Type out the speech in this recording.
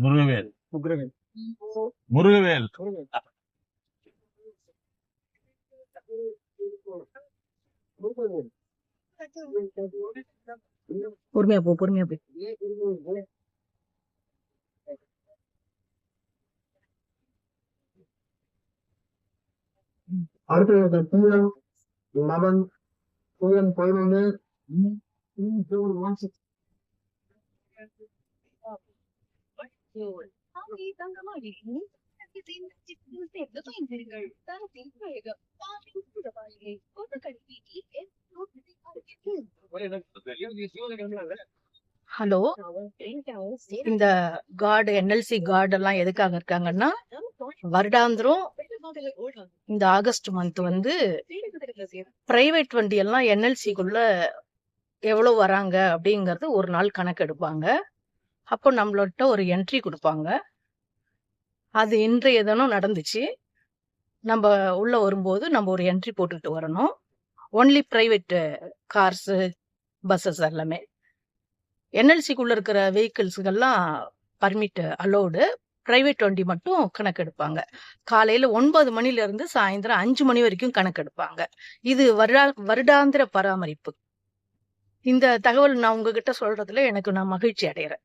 முருகவேல் உக்ரவேல் முருகவேல் பொறுமையா போ பொறுமையா போ அடுத்தது பூரம் லெவன் பூரம் பதினொன்று ஹலோ? இந்த கார்டு என்எல்சி கார்டு எல்லாம் எதுக்காக இருக்காங்கன்னா வருடாந்திரம் இந்த ஆகஸ்ட் மந்த் வந்து பிரைவேட் வண்டி எல்லாம் என்எல்சிக்குள்ள எவ்வளவு வராங்க அப்படிங்கறது ஒரு நாள் கணக்கு எடுப்பாங்க. அப்போ நம்மள்ட்ட ஒரு என்ட்ரி கொடுப்பாங்க. அது இன்றைய தினம் நடந்துச்சு. நம்ம உள்ள வரும்போது நம்ம ஒரு என்ட்ரி போட்டுட்டு வரணும். ஒன்லி பிரைவேட் கார்ஸ் பஸ்ஸஸ் எல்லாமே. என்எல்சிக்குள்ள இருக்கிற வெஹிக்கிள்ஸுக்கெல்லாம் பர்மிட் அலோடு பிரைவேட் வண்டி மட்டும் கணக்கெடுப்பாங்க. காலையில ஒன்பது மணில இருந்து சாயந்தரம் அஞ்சு மணி வரைக்கும் கணக்கெடுப்பாங்க. இது வருடா வருடாந்திர பராமரிப்பு. இந்த தகவல் நான் உங்ககிட்ட சொல்றதுல எனக்கு நான் மகிழ்ச்சி அடைகிறேன்